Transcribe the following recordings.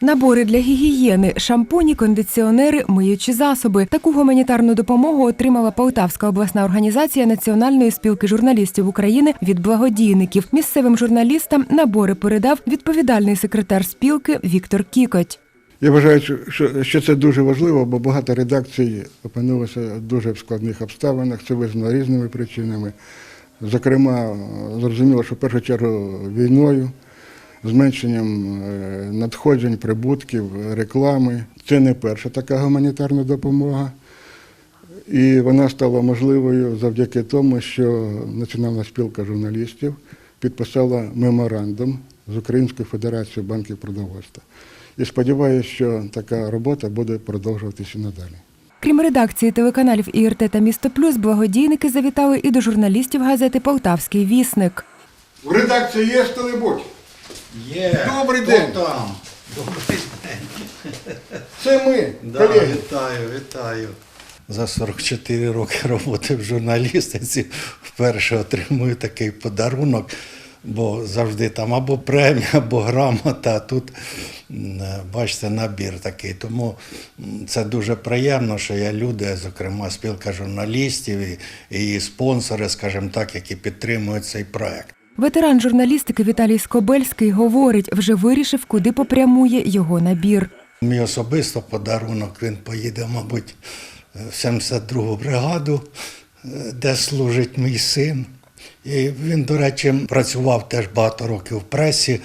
Набори для гігієни, шампуні, кондиціонери, миючі засоби. Таку гуманітарну допомогу отримала Полтавська обласна організація Національної спілки журналістів України від благодійників. Місцевим журналістам набори передав відповідальний секретар спілки Віктор Кікоть. Я вважаю, що- це дуже важливо, бо багато редакцій опинилося дуже в складних обставинах. Це визнано різними причинами. Зокрема, зрозуміло, що в першу чергу війною, зменшенням е, надходжень, прибутків, реклами. Це не перша така гуманітарна допомога. І вона стала можливою завдяки тому, що Національна спілка журналістів підписала меморандум з Українською федерацією банків продовольства. І сподіваюся, що така робота буде продовжуватися надалі. Крім редакції телеканалів ІРТ та Місто Плюс, благодійники завітали і до журналістів газети Полтавський вісник. В редакції є хто-небудь? Є. Добрий Хто день. там? Добрий день. Це ми, Да, колеги. вітаю, вітаю. За 44 роки роботи в журналістиці вперше отримую такий подарунок, бо завжди там або премія, або грамота, а тут, бачите, набір такий. Тому це дуже приємно, що є люди, зокрема спілка журналістів і, і спонсори, скажімо так, які підтримують цей проект. Ветеран журналістики Віталій Скобельський говорить, вже вирішив, куди попрямує його набір. Мій особисто подарунок він поїде, мабуть, в 72-гу бригаду, де служить мій син. І він, до речі, працював теж багато років в пресі,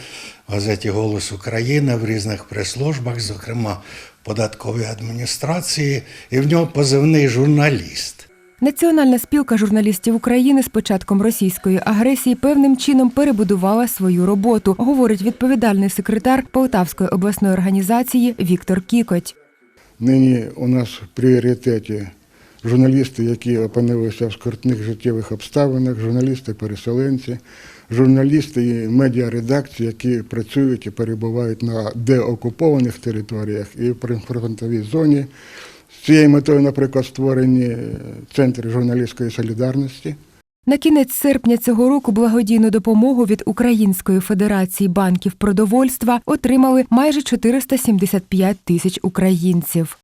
в газеті Голос України, в різних прес-службах, зокрема в податковій адміністрації, і в нього позивний журналіст. Національна спілка журналістів України з початком російської агресії певним чином перебудувала свою роботу, говорить відповідальний секретар Полтавської обласної організації Віктор Кікоть. Нині у нас в пріоритеті журналісти, які опинилися в скрутних життєвих обставинах, журналісти-переселенці, журналісти і медіаредакції, які працюють і перебувають на деокупованих територіях і в прифронтовій зоні. З цією метою, наприклад, створені центри журналістської солідарності. На кінець серпня цього року благодійну допомогу від Української федерації банків продовольства отримали майже 475 тисяч українців.